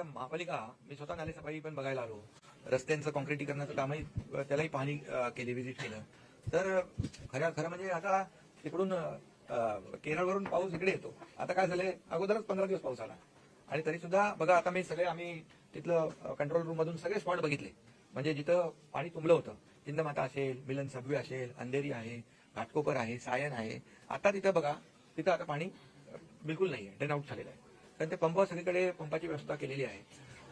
आता महापालिका मी स्वतः नाले सफाई पण बघायला आलो. रस्त्यांचं कॉन्क्रिटीकरणाचं कामही त्यालाही पाहणी केली व्हिजिट केलं. तर खऱ्या खरं खरं म्हणजे आता तिकडून केरळवरून पाऊस इकडे येतो. आता काय झालंय? अगोदरच पंधरा दिवस पाऊस आला. आणि तरी सुद्धा बघा आता मी सगळे आम्ही तिथलं कंट्रोल रूम मधून सगळे स्पॉट बघितले. म्हणजे जिथं पाणी तुंबलं होतं. चिंदमाता असेल मिलन सबवे असेल अंधेरी आहे घाटकोपर आहे सायन आहे. आता तिथं बघा तिथं आता पाणी बिलकुल नाही आहे डेन आउट झालेलं आहे. कारण ते पंप सगळीकडे पंपाची व्यवस्था केलेली आहे.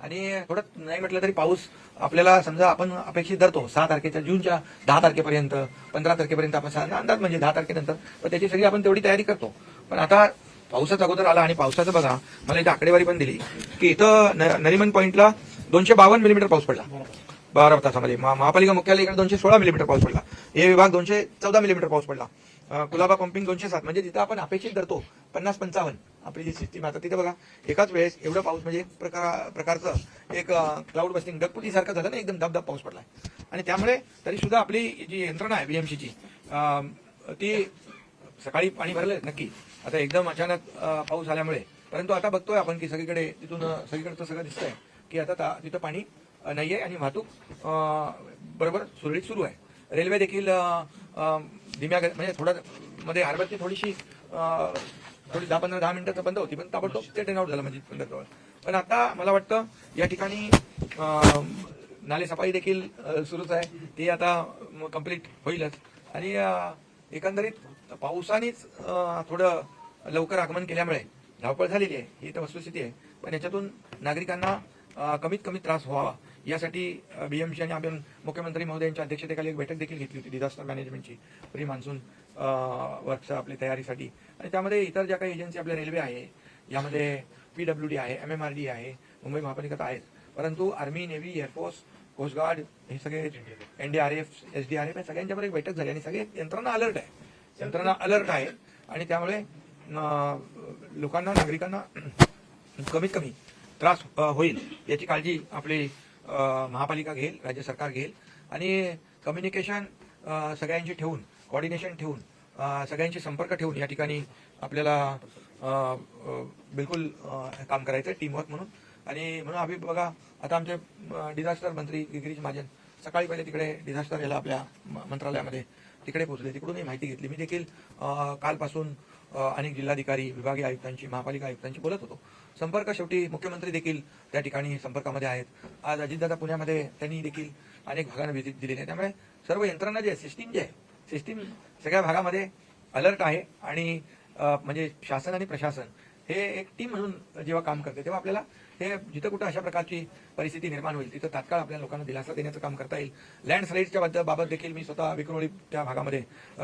आणि थोडं नाही म्हटलं तरी पाऊस आपल्याला समजा आपण अपेक्षित धरतो सहा तारखेच्या जूनच्या दहा तारखेपर्यंत पंधरा तारखेपर्यंत आपण सहा अंदाज म्हणजे दहा तारखेनंतर पण त्याची सगळी आपण तेवढी तयारी करतो. पण आता पावसाचा अगोदर आला आणि पावसाचं बघा मला इथे आकडेवारी पण दिली की इथं न- नरिमन पॉईंटला दोनशे बावन्न मिलीमीटर पाऊस पडला. बारा तासामध्ये. महापालिका महापालिका मुख्यालयाकडे दोनशे सोळा मिलीमीटर पाऊस पडला. हे विभाग दोनशे चौदा मिलीमीटर पाऊस पडला. कुलाबा पंपिंग दोनशे सात म्हणजे तिथं आपण अपेक्षित धरतो पन्नास पंचावन्न. आपली जी सिस्टीम आता तिथं बघा एकाच वेळेस एवढा पाऊस म्हणजे एक प्रकार प्रकारचं एक क्लाउड बस्टिंग ढगफुटी सारखं झालं ना एकदम धबधब पाऊस पडलाय. आणि त्यामुळे तरी सुद्धा आपली जी यंत्रणा आहे बीएमसीची ती सकाळी पाणी भरलं नक्की. आता एकदम अचानक पाऊस आल्यामुळे. परंतु आता बघतोय आपण की सगळीकडे तिथून अं, सगळीकडचं सगळं दिसतंय की आता ता- तिथं पाणी नाही आहे आणि वाहतूक बरोबर सुरळीत सुरू आहे. रेल्वे देखील धीम्या म्हणजे थोडा मध्ये हार्बरची थोडीशी थोडी दहा पंधरा दहा मिनिटाचं बंद होती पण ताबडतोब ते टर्न आउट झालं म्हणजे पंधरा पण आता मला वाटतं या ठिकाणी नाले सफाई देखील सुरूच आहे. ती आता कंप्लीट होईलच. आणि एकंदरीत पावसानेच थोडं लवकर आगमन केल्यामुळे धावपळ झालेली आहे ही तर वस्तुस्थिती आहे. पण याच्यातून नागरिकांना कमीत कमी त्रास व्हावा. यासाठी बीएमसी आणि आपण मुख्यमंत्री महोदयांच्या अध्यक्षतेखाली एक बैठक देखील घेतली होती डिझास्टर मॅनेजमेंटची प्री मान्सून वर्कच्या आपली तयारीसाठी. आणि त्यामध्ये इतर ज्या काही एजन्सी आपल्या रेल्वे आहे यामध्ये पी डब्ल्यू डी आहे एम एम आर डी आहे मुंबई महापालिका तर परंतु आर्मी नेव्ही एअरफोर्स कोस्टगार्ड हे सगळे N D R F S D R F या सगळ्यांच्यावर एक बैठक झाली आणि सगळे यंत्रणा अलर्ट आहे. यंत्रणा अलर्ट आहे. आणि त्यामुळे लोकांना नागरिकांना कमीत कमी त्रास होईल याची काळजी आपली महापालिका घेईल राज्य सरकार घेईल. आणि कम्युनिकेशन सगळ्यांशी ठेवून कॉर्डिनेशन ठेवून सगळ्यांशी संपर्क ठेवून या ठिकाणी आपल्याला बिलकुल काम करायचं आहे टीमवर्क म्हणून. आणि म्हणून आम्ही बघा आता आमचे डिझास्टर मंत्री गिरीश महाजन सकाळी पहिले तिकडे डिझास्टर याला आपल्या मंत्रालयामध्ये तिकडे पोहोचले. तिकडूनही माहिती घेतली. मी देखील कालपासून अनेक जिल्हाधिकारी विभागीय आयुक्तांची महापालिका आयुक्तांची बोलत होतो. संपर्क शेवटी मुख्यमंत्री देखील त्या ठिकाणी संपर्कामध्ये आहेत. आज अजितदादा पुण्यामध्ये त्यांनी देखील अनेक भागांना व्हिजिट दिलेली आहे त्यामुळे सर्व यंत्रणा जी आहे सिस्टीम जी आहे सिस्टीम सगळ्या भागामध्ये अलर्ट आहे आणि म्हणजे शासन आणि प्रशासन हे एक टीम म्हणून जेव्हा काम करते तेव्हा आपल्याला हे जिथं कुठं अशा प्रकारची परिस्थिती निर्माण होईल तिथं तात्काळ आपल्या लोकांना दिलासा देण्याचं काम करता येईल. लँडस्लाईडच्या बद्दल बाबत देखील मी स्वतः विक्रोळी त्या भागामध्ये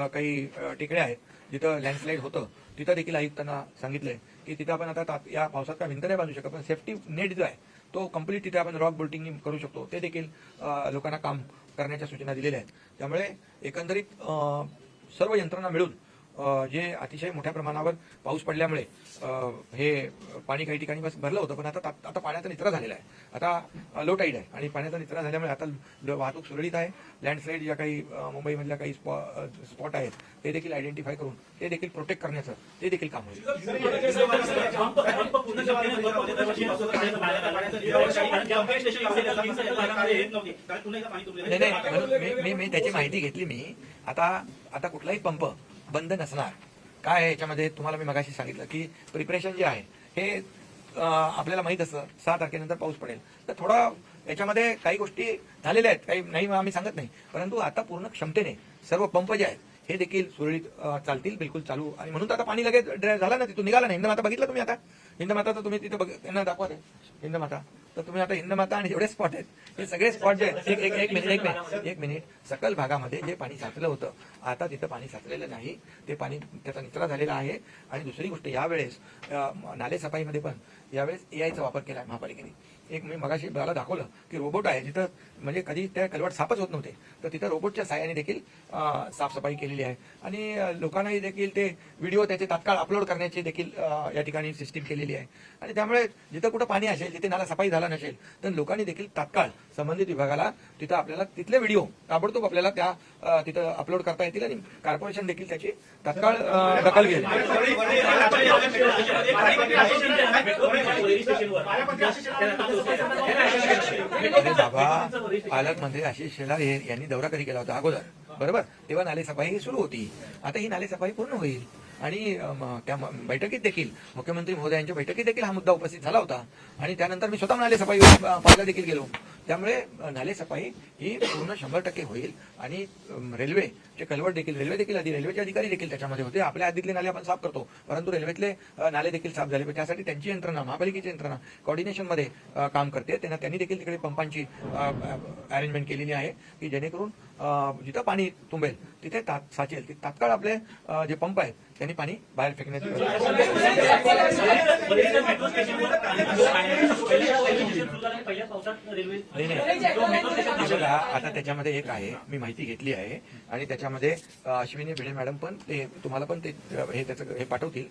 काही अ, आहेत. जिथं लँडस्लाईड होतं तिथं देखील आयुक्तांना सांगितलंय की तिथं आपण आता तात- या पावसात काय भिंत नाही बांधू शकत पण सेफ्टी नेट जो आहे तो कंप्लीट तिथे आपण रॉक बोल्टिंग करू शकतो. ते देखील लोकांना काम करण्याच्या सूचना दिलेल्या आहेत. त्यामुळे एकंदरीत सर्व यंत्रणा मिळून जे अतिशय मोठ्या प्रमाणावर पाऊस पडल्यामुळे हे पाणी काही ठिकाणी बस भरलं होतं पण आता आता पाण्याचा निचरा झालेला आहे. आता लो टाईड आहे आणि पाण्याचा निचरा झाल्यामुळे आता वाहतूक सुरळीत आहे. लँडस्लाईड ज्या काही मुंबईमधल्या काही स्पॉट आहेत ते देखील आयडेंटिफाय करून ते देखील प्रोटेक्ट करण्याचं ते देखील काम होईल. नाही नाही मी मी त्याची माहिती घेतली मी. आता आता कुठलाही पंप बंद नसणार. काय आहे याच्यामध्ये? तुम्हाला मी मगाशी सांगितलं की प्रिपरेशन जे आहे हे आपल्याला माहीत असतं. सहा तारखेनंतर पाऊस पडेल. तर थोडा याच्यामध्ये काही गोष्टी झालेल्या आहेत. काही नाही आम्ही सांगत नाही. परंतु आता पूर्ण क्षमतेने सर्व पंप जे आहेत हे देखील सुरळीत चालतील बिलकुल चालू. आणि म्हणून आता पाणी लगेच झालं ना तिथून निघाला ना. हिंदमाता बघितलं तुम्ही आता? हिंदमाता तर तुम्ही तिथे बघ त्यांना दाखवा हिंदमाता. तर तुम्ही आता हिंदमाता आणि एवढे स्पॉट आहेत. हे सगळे स्पॉट जे आहेत एक एक एक मिनिट एक मिनिट एक मिनिट. सकल भागामध्ये जे पाणी साचलं होतं आता तिथं पाणी साचलेलं नाही. ते पाणी त्याचा निचरा झालेला आहे. आणि दुसरी गोष्ट यावेळेस नाले सफाईमध्ये पण यावेळेस एआयचा वापर केला आहे महापालिकेने. एक मी मगाशी मला दाखवलं की रोबोट आहे जिथं म्हणजे कधी त्या कलवट सापच होत नव्हते. तर तिथं रोबोटच्या साहाय्याने देखील साफसफाई केलेली आहे. आणि लोकांनाही देखील ते व्हिडिओ त्याचे तात्काळ अपलोड करण्याची देखील या ठिकाणी सिस्टीम केलेली आहे. आणि त्यामुळे जिथं कुठं पाणी असेल जिथे नाला सफाई झाला नसेल तर लोकांनी देखील तात्काळ संबंधित विभागाला तिथं आपल्याला तिथले व्हिडिओ ताबडतोब आपल्याला त्या तिथं अपलोड करता येतील आणि कॉर्पोरेशन देखील त्याची तात्काळ दखल घेईल. बाबा पालकमंत्री आशिष शेलार यांनी दौरा कधी केला होता? अगोदर. बरोबर? तेव्हा नाले सफाई सुरू होती. आता ही नाले सफाई पूर्ण होईल. आणि त्या बैठकीत देखील मुख्यमंत्री महोदयांच्या बैठकीत देखील हा मुद्दा उपस्थित झाला होता. आणि त्यानंतर मी स्वतः नाले सफाई पाहायला देखील गेलो. त्यामुळे नाले सफाई ही पूर्ण शंभर टक्के होईल. आणि रेल्वेचे कलवट देखील रेल्वे देखील आधी रेल्वेचे अधिकारी देखील त्याच्यामध्ये होते. आपल्या आधीतले नाले आपण साफ करतो. परंतु रेल्वेतले नाले देखील साफ झाले. त्यासाठी त्यांची यंत्रणा महापालिकेची यंत्रणा कॉर्डिनेशनमध्ये काम करते. त्यांना त्यांनी देखील तिकडे पंपांची अरेंजमेंट केलेली आहे की जेणेकरून जिथं पाणी तुंबेल तिथे ता- साचेल. ते तात्काळ आपले जे पंप आहेत त्यांनी पाणी बाहेर फेकण्यात नाही नाही. आता त्याच्यामध्ये एक आहे मी माहिती घेतली आहे आणि त्याच्यामध्ये अश्विनी भिडे मॅडम पण ते तुम्हाला पण ते हे त्याचं हे पाठवतील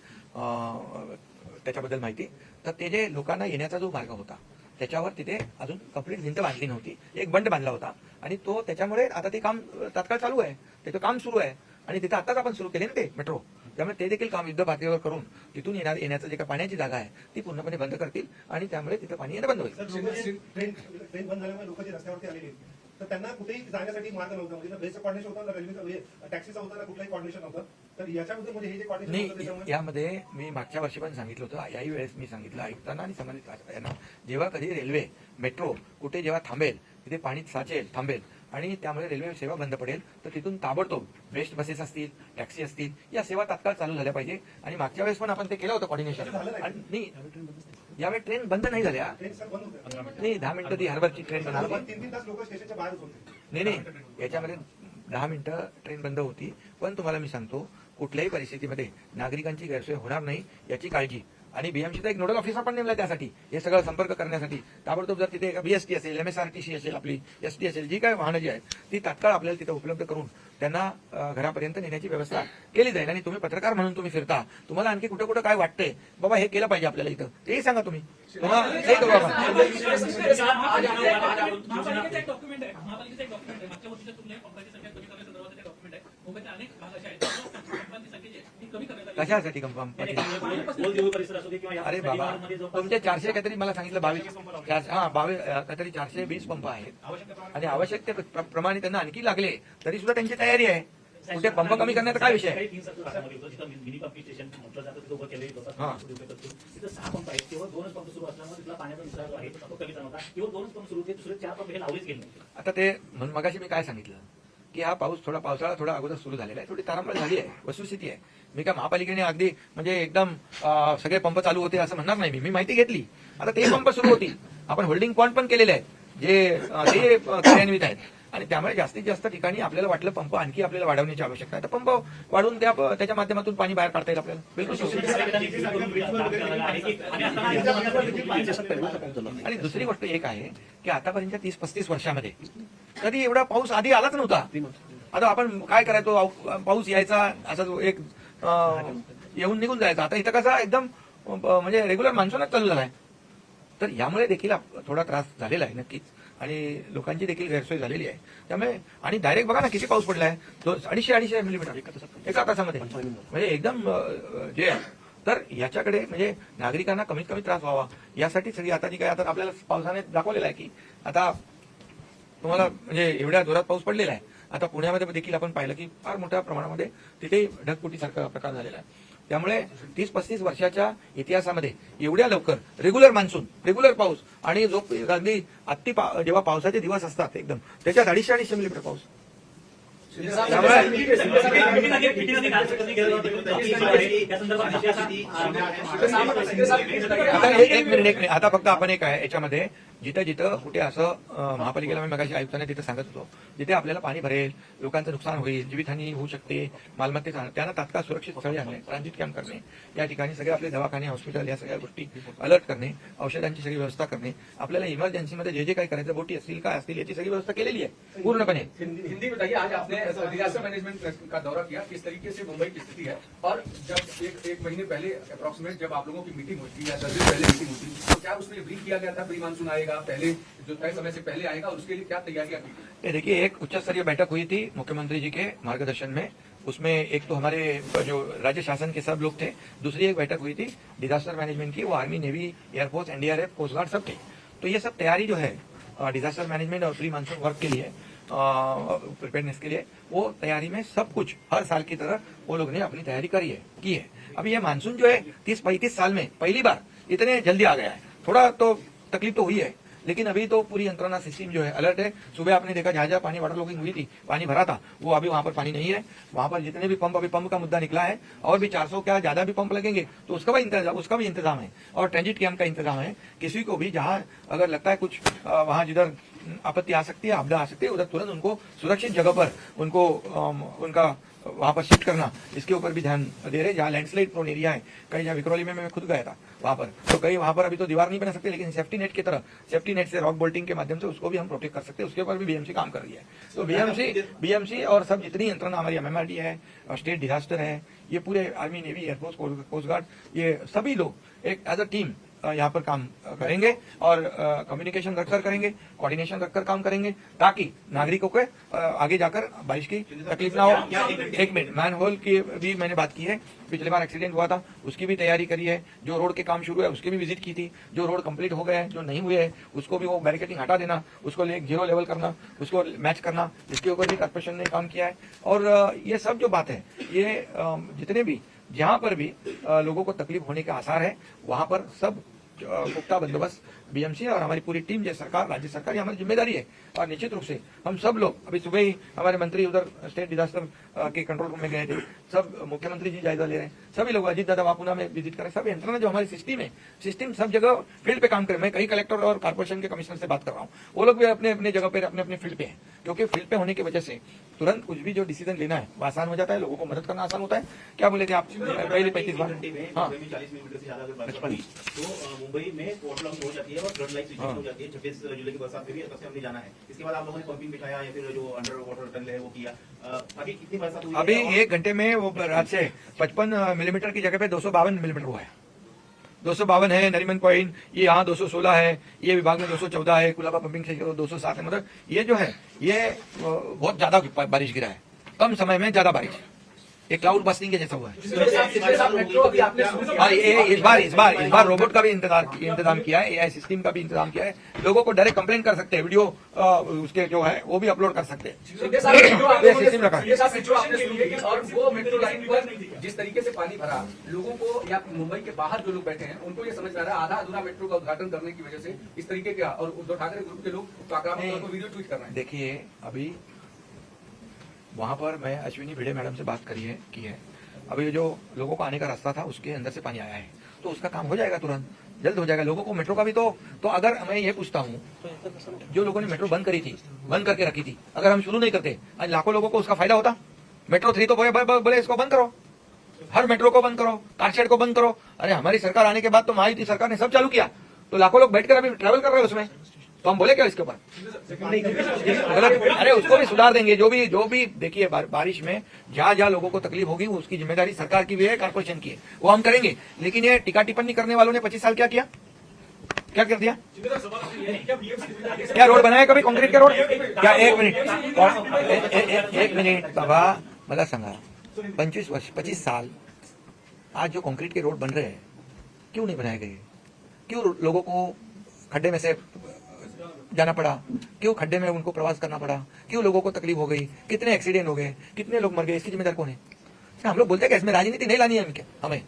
त्याच्याबद्दल माहिती. तर ते जे लोकांना येण्याचा जो मार्ग होता त्याच्यावर तिथे अजून कंप्लीट भिंत बांधली नव्हती. एक बंड बांधला होता. आणि तो त्याच्यामुळे आता ते काम तात्काळ चालू आहे. त्याचं काम सुरू आहे. आणि तिथे आताच आपण सुरू केले ना ते मेट्रो त्यामुळे ते देखील काम युद्ध पातळीवर करून तिथून येणार येण्याचं जे काही पाण्याची जागा आहे ती पूर्णपणे बंद करतील. आणि त्यामुळे तिथे पाणी येणं बंद होईल. ट्रेन बंद झाल्यामुळे लोक रस्त्यावरती आलेली तर त्यांना कुठेही जाण्यासाठी मार्ग नव्हता. म्हणजे बेस्ट बेसचं कॉर्डिनेशन होतं ना रेल्वेचं म्हणजे टॅक्सीचं होतं कॉर्डिनेशन तर म्हणजे हे जे नाही यामध्ये मी मागच्या वर्षी पण सांगितलं होतं याही वेळेस मी सांगितलं ऐकताना आणि संबंधित यांना जेव्हा कधी रेल्वे मेट्रो कुठे जेव्हा थांबेल तिथे पाणी साचेल थांबेल आणि त्यामुळे रेल्वे सेवा बंद पडेल तर तिथून ताबडतोब बेस्ट बसेस असतील टॅक्सी असतील या सेवा तात्काळ चालू झाल्या पाहिजे आणि मागच्या वेळेस पण आपण ते केलं होतं कॉर्डिनेशन आणि नाही यावेळी ट्रेन बंद नाही झाल्या. नाही दहा मिनिटं ती हार्बरची ट्रेन नाही नाही याच्यामध्ये दहा मिनिटं ट्रेन बंद होती पण तुम्हाला मी सांगतो कुठल्याही परिस्थितीमध्ये नागरिकांची गैरसोय होणार नाही याची काळजी. आणि बीएमसीचा एक नोडल ऑफिसर पण नेमला त्यासाठी. हे सगळं संपर्क करण्यासाठी. ताबडतोब जर तिथे बीएसटी असेल एमएसआरटीसी असेल आपली एस टी असेल जी काय वाहनं जी आहेत ती तात्काळ आपल्याला तिथे उपलब्ध करून त्यांना घरापर्यंत नेण्याची व्यवस्था केली जाईल. आणि तुम्ही पत्रकार म्हणून तुम्ही फिरता. तुम्हाला आणखी कुठं कुठं काय वाटतंय? बाबा हे केलं पाहिजे आपल्याला इथं. तेही सांगा तुम्ही. डॉक्युमेंट आहे. कशासाठी अरे बाबा तुमचे चारशे काहीतरी मला सांगितलं बावीस हा बावीस काहीतरी चारशे वीस पंप आहेत. आणि आवश्यकतेप्रमाणे त्यांना आणखी लागले तरी सुद्धा त्यांची तयारी आहे. कुठे पंप कमी करण्याचा काय विषय. आता ते म्हणून मगाशी मी काय सांगितलं? की हा पाऊस थोडा पावसाळा थोडा अगोदर सुरू झालेला आहे थोडी तारांबळ झाली आहे वस्तुस्थिती आहे. मी काय महापालिकेने अगदी म्हणजे एकदम सगळे पंप चालू होते असं म्हणणार नाही मी. मी माहिती घेतली. आता ते पंप सुरू होतील. आपण होल्डिंग पॉईंट पण केलेले आहेत. जे ते कार्यान्वित आहेत. आणि त्यामुळे जास्तीत जास्त ठिकाणी आपल्याला वाटलं पंप आणखी आपल्याला वाढवण्याची आवश्यकता आहे. तर पंप वाढवून त्या त्याच्या माध्यमातून पाणी बाहेर काढता येईल आपल्याला. बिलकुल आणि दुसरी गोष्ट एक आहे की आतापर्यंत तीस पस्तीस वर्षामध्ये कधी एवढा पाऊस आधी आलाच नव्हता. आता आपण काय करायचो? पाऊस यायचा असा जो एक येऊन निघून जायचा. आता इथं कसा एकदम म्हणजे रेग्युलर मान्सूनच चालू झालाय. तर यामुळे देखील थोडा त्रास झालेला आहे नक्कीच. आणि लोकांची देखील गैरसोय झालेली आहे. त्यामुळे आणि डायरेक्ट बघा ना किती पाऊस पडलाय. दोन- अडीचशे अडीचशे मिलीमीटर एका तासामध्ये. म्हणजे एकदम जे आहे. तर याच्याकडे म्हणजे नागरिकांना कमीत कमी त्रास व्हावा. यासाठी सगळी आता जी काय आता आपल्याला पावसाने दाखवलेलं आहे की आता तुम्हाला म्हणजे एवढ्या जोरात पाऊस पडलेला आहे. आता पुण्यामध्ये देखील आपण पाहिलं की फार मोठ्या प्रमाणामध्ये तिथे ढगफुटीसारखा प्रकार झालेला आहे. त्यामुळे तीस पस्तीस वर्षाच्या इतिहासामध्ये एवढ्या लवकर रेग्युलर मान्सून रेग्युलर पाऊस आणि जो अगदी अति पा- जेव्हा पावसाचे दिवस असतात एकदम त्याच्यात अडीचशे अडीचशे मिलीमीटर पाऊस. आता हे- एक मिनिट एक मिनिट. आता फक्त आपण एक आहे याच्यामध्ये जिथं जिथं कुठे असं महापालिकेला मी मगाशी आयुक्तांना तिथं सांगत होतो जिथे आपल्याला पाणी भरेल लोकांचं नुकसान होईल जीवितहानी होऊ शकते मालमत्तेचा त्यांना तात्काळ सुरक्षित स्थळी आणणे ट्रान्झिट कॅम्प करणे या ठिकाणी सगळे आपले दवाखाने हॉस्पिटल या सगळ्या गोष्टी अलर्ट करणे औषधांची सगळी व्यवस्था करणे आपल्याला इमर्जन्सीमध्ये जे जे काही करायचं बोटी असतील काय असतील याची सगळी व्यवस्था केलेली आहे पूर्णपणे. हिंदी मॅनेजमेंट बताइए आज आपने डिजास्टर मैनेजमेंट का दौरा किया किस तरीके से मुंबई की स्थिति है और जब एक एक महीने पहले अप्रोक्सीमेट जब आप लोगों की मीटिंग होती थी या दस दिन पहले मीटिंग होती थी तो क्या उसमें ब्रीफ किया गया था प्री मानसून आएगा पहले, जो तय समय से पहले आएगा, उसके लिए क्या तैयारियाँ की देखिए, एक उच्च स्तरीय बैठक हुई थी मुख्यमंत्री जी के मार्गदर्शन में। उसमें एक तो हमारे जो राज्य शासन के सब लोग थे, दूसरी एक बैठक हुई थी डिजास्टर मैनेजमेंट की, वो army, navy air force NDRF, coast guard सब थे। तो ये सब तैयारी जो है डिजास्टर मैनेजमेंट और प्री मानसून वर्क के लिए प्रिपेयरनेस के लिए, वो तैयारी में सब कुछ, हर साल की तरह वो लोग ने अपनी तैयारी करी है, की है। अभी ये मानसून जो है, तीस पैंतीस साल में पहली बार इतने जल्दी आ गया है। थोड़ा तो तकलीफ़ तो हुई है लेकिन अभी तो पूरी यंत्रणा सिस्टम जो है अलर्ट है। सुबह आपने देखा जहाँ जहाँ पानी वाटर लॉगिंग हुई थी, पानी भरा था, वो अभी वहाँ पर पानी नहीं है। वहाँ पर जितने भी पंप अभी पंप का मुद्दा निकला है, और भी 400 क्या ज़्यादा भी पंप लगेंगे तो उसका भी इंतज़ाम उसका भी इंतज़ाम है। और ट्रांजिट कैंप का इंतज़ाम है। किसी को भी जहाँ अगर लगता है कुछ वहाँ जिधर आपत्ति आ सकती है, आपदा आ सकती है, उधर तुरंत उनको सुरक्षित जगह पर उनको उनका वहाँ पर शिफ्ट करना। इसके ऊपर भी ध्यान दे रहे जहाँ लैंडस्लाइड प्रोन एरिया है कहीं जहाँ विक्रोली में मैं खुद गया था वहाँ पर। तो कहीं वहाँ पर अभी तो दीवार नहीं बना सकते लेकिन सेफ्टी नेट की तरह सेफ्टी नेट से रॉक बोल्टिंग के माध्यम से उसको भी हम प्रोटेक्ट कर सकते हैं। उसके ऊपर भी बीएमसी काम कर रही है। तो बीएमसी बीएमसी और सब जितनी यंत्रणा हमारी एमएमआरडी है स्टेट डिजास्टर है ये पूरे army navy air force coast guard ये सभी लोग एक एज अ टीम यहाँ पर काम करेंगे और कम्युनिकेशन रखकर करेंगे कोऑर्डिनेशन रखकर काम करेंगे ताकि नागरिकों को आगे जाकर बारिश की तकलीफ़ ना हो। एक मिनट मैन होल की भी मैंने बात की है। पिछले बार एक्सीडेंट हुआ था उसकी भी तैयारी करी है। जो रोड के काम शुरू है उसकी भी विज़िट की थी। जो रोड कंप्लीट हो गए हैं जो नहीं हुए हैं उसको भी वो बैरिकेटिंग हटा देना उसको ले ज़ीरो लेवल करना उसको मैच करना इसके ऊपर भी कॉर्पोरेशन ने काम किया है। और ये सब जो बात है ये जितने भी जहाँ पर भी लोगों को तकलीफ़ होने के आसार है वहाँ पर सब अ, पुख्ता बंदोबस्त बीएमसी और हमारी पूरी टीम जो सरकार राज्य सरकार ये हमारी ज़िम्मेदारी है। और निश्चित रूप से हम सब लोग अभी सुबह ही हमारे मंत्री उधर स्टेट डिजास्टर के कंट्रोल रूम में गए थे। सब मुख्यमंत्री जी जायजा ले रहे हैं। सभी लोग अजीत दादा वापुना में विज़िट करें सब यंत्रणा जो हमारी सिस्टम है सिस्टम सब जगह फ़ील्ड पे काम करे मैं कई कलेक्टर और कारपोरेशन के कमिश्नर से बात कर रहा हूँ। वो लोग भी अपने अपने जगह पे अपने अपने फ़ील्ड पे हैं। क्योंकि फ़ील्ड पे होने की वजह से तुरंत कुछ भी जो डिसीज़न लेना है वो आसान हो जाता है। लोगों को मदद करना आसान होता है। क्या बोले थे आप? पहले पैंतीस बार। हाँ। मुंबई में से तो हो। जाती है और फ्लड लाइट हाँ। हो जाती है छब्बीस जुलाई की बरसात में भी तब से हमने जाना है। इसके बाद आप लोगों ने पंपिंग बिठाया या फिर जो अंडर वाटर टनल है वो किया। अभी कितनी बरसात हुई अभी एक घंटे में वो रात से पचपन मिलीमीटर की जगह पे दो सौ बावन मिलीमीटर हुआ है। दो सौ बावन है नरीमन पॉइंट ये यहाँ 216 है ये विभाग में 214 है कुलाबा पंपिंग से दो सौ सात है। मतलब ये जो है ये बहुत ज़्यादा बारिश गिरा है। कम समय में ज़्यादा बारिश। ये क्लाउड बस्टिंग के जैसा हुआ है। और ये इस बार इस बार इस बार रोबोट का भी इंतज़ाम इंतज़ाम किया है एआई सिस्टम का भी इंतज़ाम किया है। लोगों को डायरेक्ट कंप्लेन कर सकते हैं वीडियो उसके जो है वो भी अपलोड कर सकते हैं। सिस्टम रखा है। और वो मेट्रो लाइन पर जिस तरीके से पानी भरा लोगों को या मुंबई के बाहर जो लोग बैठे हैं उनको ये समझ में आ रहा है आधा अधूरा मेट्रो का उद्घाटन करने की वजह से इस तरीके का और उद्धव ठाकरे ग्रुप के लोग वीडियो ट्वीट कर रहे हैं। देखिए अभी वहाँ पर मैं अश्विनी भिड़े मैडम से बात करी है, की है। अभी जो लोगों को आने का रास्ता था, उसके अंदर से पानी आया है। तो उसका काम हो जाएगा तुरंत, जल्द हो जाएगा। लोगों को मेट्रो का भी तो तो अगर मैं ये पूछता हूँ, जो लोगों ने मेट्रो बंद करी थी, बंद करके रखी थी, अगर हम शुरू नहीं करते लाखों लोगों को उसका फ़ायदा होता। मेट्रो थ्री तो बोले इसको बंद करो। हर मेट्रो को बंद करो, कारशेड को बंद करो। अरे हमारी सरकार आने के बाद तो महायुति सरकार ने सब चालू किया। तो लाखों लोग बैठकर अभी ट्रेवल कर रहे हैं उसमें। तो हम बोले क्या इसके ऊपर? गलत। अरे उसको भी सुधार देंगे जो भी जो भी देखिए बार, बारिश में जहाँ जहाँ लोगों को तकलीफ़ होगी उसकी ज़िम्मेदारी सरकार की भी है कारपोरेशन की है। वो हम करेंगे। लेकिन ये टिका टिप्पणी करने वालों ने पच्चीस साल क्या किया? क्या कर दिया? क्या रोड बनाया कभी? काँक्रीट के रोड? क्या एक मिनिट। एक मिनिट बाबा मला सांगा। पंचवीस वर्ष पच्चीस साल आज जो कंक्रीट के रोड बन रहे हैं क्यों नहीं बनाए गए? क्यों लोगों को खड्डे में से जाना पड़ा। क्यों खड्डे में उनको प्रवास करना पड़ा? क्यों लोगों को तकलीफ़ हो गई? कितने एक्सीडेंट हो गए? कितने लोग मर गए? इसकी जिम्मेदार कौन है? हम लोग बोलते हैं कि इसमें राजनीति नहीं लानी है हमें? हमें।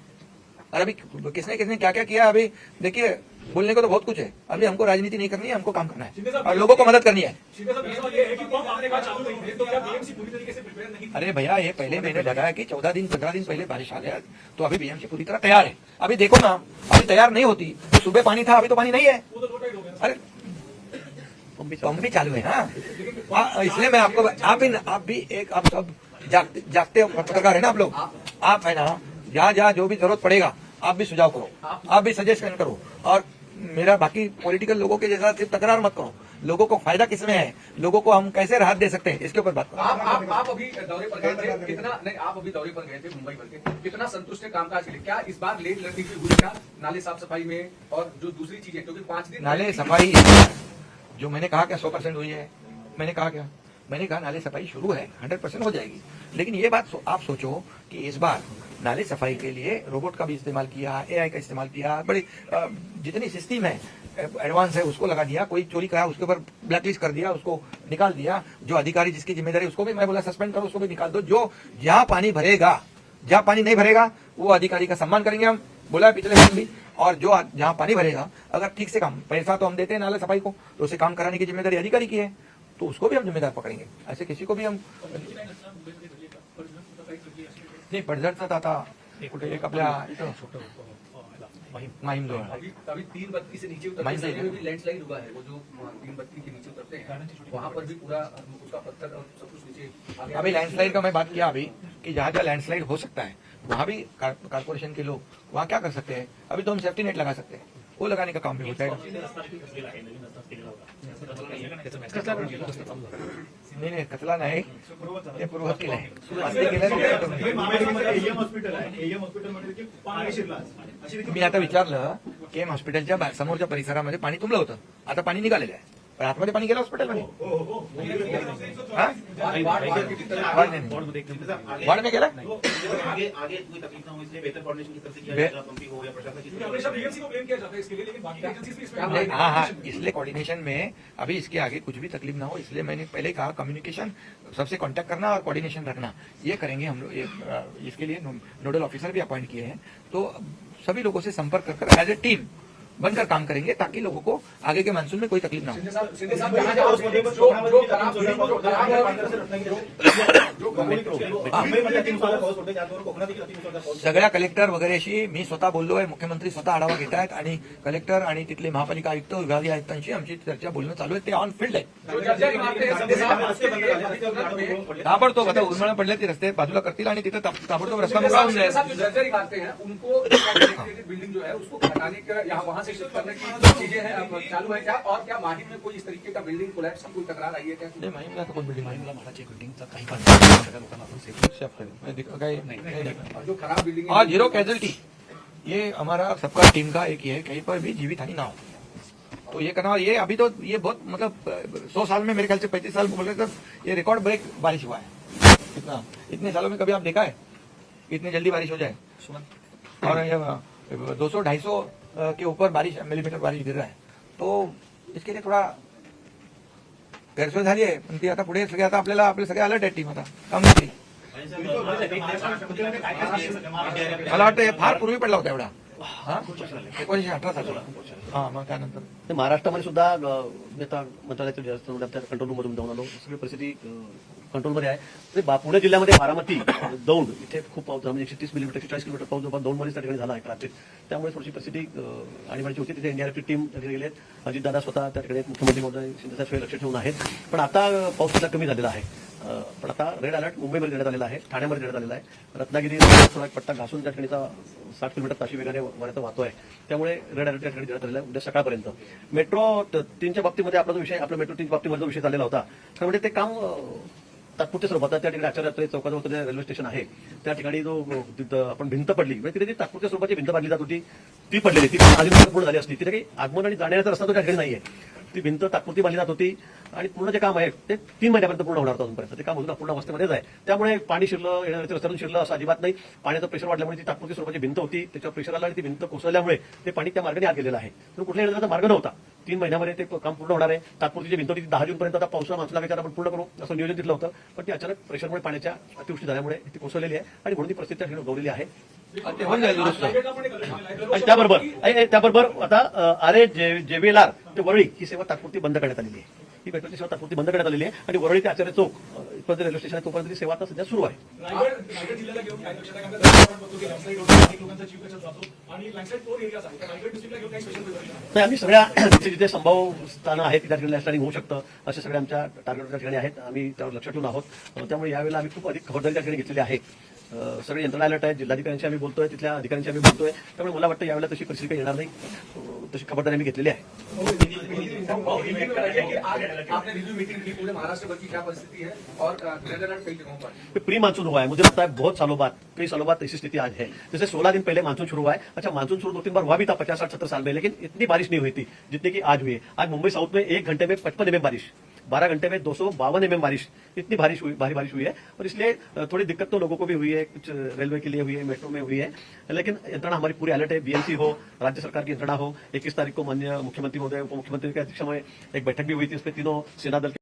और अभी किसने किसने क्या क्या? किया अभी देखिए बोलने को तो बहुत कुछ है। अभी हमको राजनीति नहीं करनी है हमको काम करना है। और लोगों को मदद करनी है। तो अरे भैया ये पहले मैंने बताया कि चौदह दिन पंद्रह दिन पहले बारिश आ गया तो अभी बीएमसी पूरी तरह तैयार है। अभी देखो ना अभी तैयार नहीं होती तो सुबह पानी था अभी तो पानी नहीं है। तो अरे पंप भी चालू है। ना आ, इसलिए मैं आपको आप भी आप भी एक आप सब जागते जागते पत्रकार है ना आप लोग? आप है ना जहाँ जहाँ जो भी ज़रूरत पड़ेगा आप भी सुझाव करो। आप भी सजेशन करो। और मेरा बाकी पॉलिटिकल लोगों के जैसा सिर्फ़ तकरार मत करो। लोगों को फ़ायदा किसमें है? लोगों को हम कैसे राहत दे सकते हैं? इसके ऊपर बात करो। आप आप आप अभी दौरे पर गए थे कितना नहीं आप अभी दौरे पर गए थे मुंबई भर के कितना संतुष्ट है कामकाज के लिए? क्या इस बार लेट लर्निंग की हुई क्या नाले साफ़ सफ़ाई में और जो दूसरी चीज़ें क्योंकि पाँच दिन नाले सफ़ाई जो मैंने कहा क्या सौ परसेंट हुई है? मैंने कहा क्या? मैंने कहा नाले सफ़ाई शुरू है हंड्रेड परसेंट हो जाएगी। लेकिन ये बात सो, आप सोचो कि इस बार नाले सफ़ाई के लिए रोबोट का भी इस्तेमाल किया एआई का इस्तेमाल किया बड़ी जितनी सिस्टम है एडवांस है उसको लगा दिया कोई चोरी करा उसके ऊपर ब्लैकलिस्ट कर दिया उसको निकाल दिया जो अधिकारी जिसकी ज़िम्मेदारी उसको भी मैं बोला सस्पेंड करो उसको भी निकाल दो जो जहाँ पानी भरेगा जहाँ पानी नहीं भरेगा वो अधिकारी का सम्मान करेंगे हम। बोला पिछले दिन भी। और जो जहाँ पानी भरेगा, अगर ठीक से काम पैसा तो हम देते हैं नाला सफ़ाई को तो उसे काम कराने की ज़िम्मेदारी अधिकारी की है। तो उसको भी हम जिम्मेदार पकड़ेंगे। ऐसे किसी को भी हम नाही पडझडचा आता कुठे एक माहीमजवळ अभी तीन बत्ती से नीचे उतरते में भी लैंडस्लाइड हुआ है वो जो तीन बत्ती के नीचे उतरते हैं वहाँ पर भी पूरा उसका पत्थर और सब कुछ नीचे अभी लैंडस्लाइड का मैं बात किया अभी, कि जहाँ जहाँ लैंडस्लाइड हो सकता है वहाँ भी कार- कारपोरेशन के लोग वहाँ क्या कर सकते हैं? अभी तो हम सेफ्टी नेट लगा सकते हैं। वो लगाने का काम भी हो। होता नाही नाही कचला नाही ते ते केलं आहे मी आता विचारलं के एम हॉस्पिटलच्या समोरच्या परिसरामध्ये पाणी तुंबलं होतं. आता पाणी निघालेलं आहे. आतमध्ये पाणी गेलं हॉस्पिटलमध्ये हा? वार्ड- वार्ड- वार्ड के भीतर वार्ड नाही. वार्ड में गेला आगे आगे कोई तकलीफ ना हो इसलिए बेहतर कोऑर्डिनेशन की तरफ से किया बे- जाएगा पंपिंग हो या प्रशासन की क्योंकि हमेशा बीएमसी को ब्लेम किया जाता है इसके लिए लेकिन बाकी एजेंसीज भी इसमें क्या नहीं, हाँ। हाँ इसलिए कोऑर्डिनेशन में अभी इसके आगे कुछ भी तकलीफ ना हो इसलिए मैंने पहले कहा कम्युनिकेशन सबसे कांटेक्ट करना और कोऑर्डिनेशन रखना। ये करेंगे हम लोग ये, अ, इसके लिए नो- नोडल ऑफिसर भी अपॉइंट किए हैं। तो सभी लोगों से संपर्क कर कर एज ए टीम बनकर काम करेंगे ताकि लोगों को आगे के मानसून में कोई तकलीफ ना हो। सगळ्या कलेक्टर वगैरेशी मी स्वतः बोललोय मुख्यमंत्री स्वतः आढावा घेत आहेत आणि कलेक्टर आणि तिथले महापालिका आयुक्त विभागीय आयुक्तांशी आमची चर्चा बोलणं चालू आहे. ते ऑन फील्ड आहे. ताबडतोब आता उन्हाळा पडले ते रस्ते बाजूला करतील आणि तिथे ताब- ताबडतोब रस्ता मोकळा होऊन जाईल. बिल्डिंग जो है उसको हटाने का यहाँ वहां से शिफ्ट करने की चीज़ें हैं अब चालू है क्या और क्या माहिम में कोई इस तरीके का बिल्डिंग कोलैप्स की कोई तकरार आई है क्या? नाही, माहीमला आता कोण बिल्डिंग मला महाराज बिल्डिंगचा काही पण लोकांना आपण सेफ़ काही नाही। और जो खराब बिल्डिंग और ज़ीरो कैजुअलिटी ये हमारा सबका टीम का एक ही है कहीं पर भी जीवित हानि ना हो। तो ये करना ये अभी तो ये बहुत मतलब सौ साल में मेरे ख्याल से पैंतीस साल बोल रहे ये रिकॉर्ड ब्रेक बारिश हुआ है। इतना इतने सालों में कभी आप देखा है? इतनी जल्दी बारिश हो जाए? और ये दो सौ ढाई सौ के ऊपर बारिश मिलीमीटर बारिश गिर रहा है। तो इसके लिए थोड़ा गैरसोय झाली आहे पण ती आता पुढे सगळे आता आपल्याला आपले सगळे अलर्ट आहे टीम आता. काम नाही मला वाटतं हे फार पूर्वी पडला होता एवढा. एकोणीशे अठरा साली हा मग त्यानंतर. महाराष्ट्रामध्ये सुद्धा मंत्रालयाच्या मी आता मंत्रालयातील कंट्रोल रूममधून जाऊन आलो. सगळी परिस्थिती कंट्रोलमध्ये आहे. ते बा- पुणे जिल्ह्यामध्ये बारामती दौंड इथे खूप पाऊस म्हणजे एकशे तीस मिलीमीटर एकशे चाळीस किलोमीटर पाऊस जवळपास दौंडमध्ये त्या ठिकाणी झाला आहे रात्री त्यामुळे थोडीशी परिस्थिती आणि आणीबाणीची होती. तिथे एनडीआरएफची टीम त्या ठिकाणी गेले आहेत अजितदादा स्वतः त्या ठिकाणी मुख्यमंत्री महोदय शिंदेसाहेब लक्ष ठेवून आहेत. पण आता पाऊस सुद्धा कमी झालेला आहे. पण आता रेड अलर्ट मुंबईमध्ये देण्यात आलेला आहे. ठाण्यामध्ये देण्यात आलेला आहे. रत्नागिरी थोडा एक पट्टा घासून त्या ठिकाणीचा साठ किलोमीटर ताशी वेगाने वाऱ्याचा आहे. त्यामुळे रेड अलर्ट त्या ठिकाणी देण्यात आलेला आहे. उद्या सकाळपर्यंत. मेट्रो तीनच्या बाबतीमध्ये आपला जो विषय आपला मेट्रो तीनच्या बाबतीमध्ये जो विषय झालेला होता. त्यामुळे म्हणजे ते काम तात्पुरत्या स्वरूपात त्या ठिकाणी आचार्य चौकाजवळ जे रेल्वे स्टेशन आहे. त्या ठिकाणी जो तिथं आपण भिंत पडली म्हणजे तिथे जी तात्पुरत्या स्वरूपाची भिंत बांधली जात होती ती पडलेली ती आधी पूर्ण झाली असती. तिथे काही आगमन आणि जाण्याचा रस्ता तो त्या ठिकाणी नाहीये. ती भिंत तात्पुरती बांधली जात होती. आणि पूर्ण जे काम आहे ते तीन महिन्यापर्यंत पूर्ण होणार होतं अजूनपर्यंत. ते काम अजून पूर्ण अवस्थेमध्येच आहे. त्यामुळे पाणी शिरलं येणाऱ्या रस्त्यातून शिरलं असं अजिबात नाही. पाण्याचं प्रेशर वाढल्यामुळे ती तात्पुरती स्वरूपाची भिंत होती. त्याच्यावर प्रेशर आलं आणि ती भिंत कोसळल्यामुळे ते पाणी त्या मार्गाने आत गेलेलं आहे. पण कुठल्या येण्याचा मार्ग नव्हता. तीन महिन्यामध्ये ते काम पूर्ण होणार आहे. तात्पुरती जी भिंत होती दहा जूनपर्यंत आता पावसाळा माणसं लागायच्या आपण पूर्ण करू असं नियोजन तिथलं होतं. पण ती अचानक प्रेशरमुळे पाण्याच्या अतिवृष्टी झाल्यामुळे ती कोसळलेली आहे आणि म्हणून ती परिस्थिती त्या ठिकाणी उद्भवलेली आहे. आणि त्याबरोबर त्याबरोबर आता आर ए जेबीएलआर ते वरळी ही सेवा तात्पुरती बंद करण्यात आलेली आहे. ही मेट्रोची सेवा तात्पुरती बंद करण्यात आलेली आहे आणि वरळी ते आचार्य चौक इथपर्यंत रेल्वे स्टेशन आहे तोपर्यंत सेवा आता सध्या सुरू आहे. आम्ही सगळ्या जिथे जिथे संभाव स्थानं आहेत त्या ठिकाणी होऊ शकतं. असे सगळे आमच्या टार्गेट ठिकाणी आहेत. आम्ही त्यावर लक्ष ठेवून आहोत. त्यामुळे यावेळेला आम्ही खूप अधिक खबरदारी त्या ठिकाणी घेतलेली आहे. सगळे यंत्रणा अलर्ट आहेत. जिल्हाधिकाऱ्यांशी आम्ही बोलतोय तिथल्या अधिकाऱ्यांशी आम्ही बोलतोय. त्यामुळे मला वाटतं यावेळेला तशी परिस्थिती काही येणार नाही. तशी खबरदारी आम्ही घेतलेली आहे. क्या परिस्थिति है प्री मानसून हुआ है. मुझे लगता है बहुत सालों बाद कई सालों बाद ऐसी स्थिति आज है. जैसे 16 दिन पहले मानसून शुरू हुआ है। अच्छा मानसून शुरू दो तीन बार हुआ भी था पचास साठ सत्तर साल में लेकिन इतनी बारिश नहीं हुई थी जितनी की आज हुई है। आज मुंबई साउथ में एक घंटे में पचपन एम बारिश। बारह घंटे में दो सौ बावन एम बारिश, इतनी बारिश हुई, भारी बारिश हुई है। और इसलिए थोड़ी दिक्कत तो लोगों को भी हुई है, कुछ रेलवे के लिए हुई है, मेट्रो में हुई है। लेकिन यंत्रणा हमारी पूरी अलर्ट है बीएमसी हो, राज्य सरकार की यंत्रणा हो, इक्कीस तारीख को माननीय मुख्यमंत्री महोदय उप मुख्यमंत्री के अध्यक्ष में एक बैठक भी हुई थी उसमें तीनों सेना दल